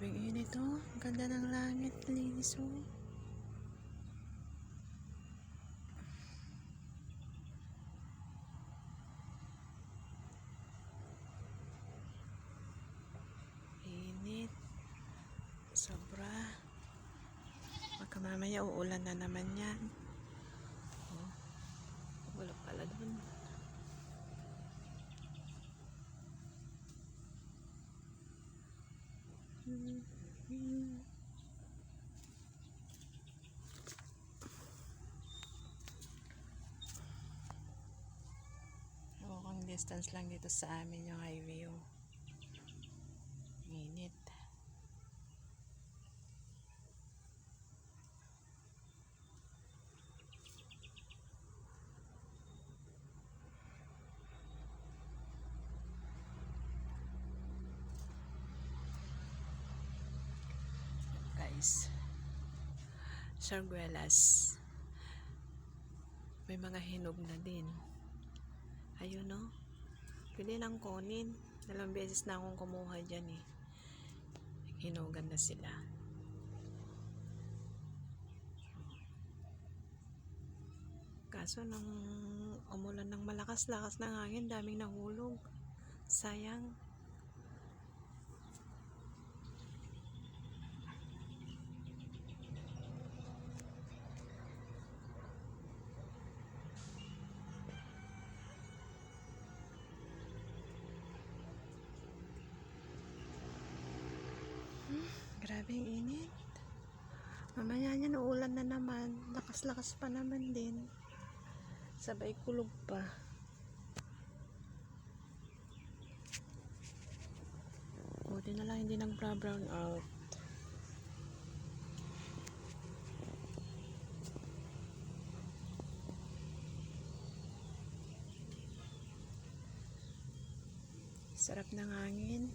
Grabing init oh. Ang ganda ng langit, linis oh. Init. Sobra. Baka mamaya uulan na naman yan. Distance lang dito sa amin yung highway oh. Init. Guys. Sarguelas. May mga hinog na din. Ayun no. Pwede nang kunin. Dalawang beses na akong kumuha dyan eh. Hinugan na sila. Kaso nang umulan ng malakas-lakas ng hangin, daming nahulog. Sayang. Grabe init. Mamaya niyan uulan na naman. Lakas-lakas pa naman din. Sabay kulog pa. Buti na lang hindi nag-brown out. Sarap ng hangin.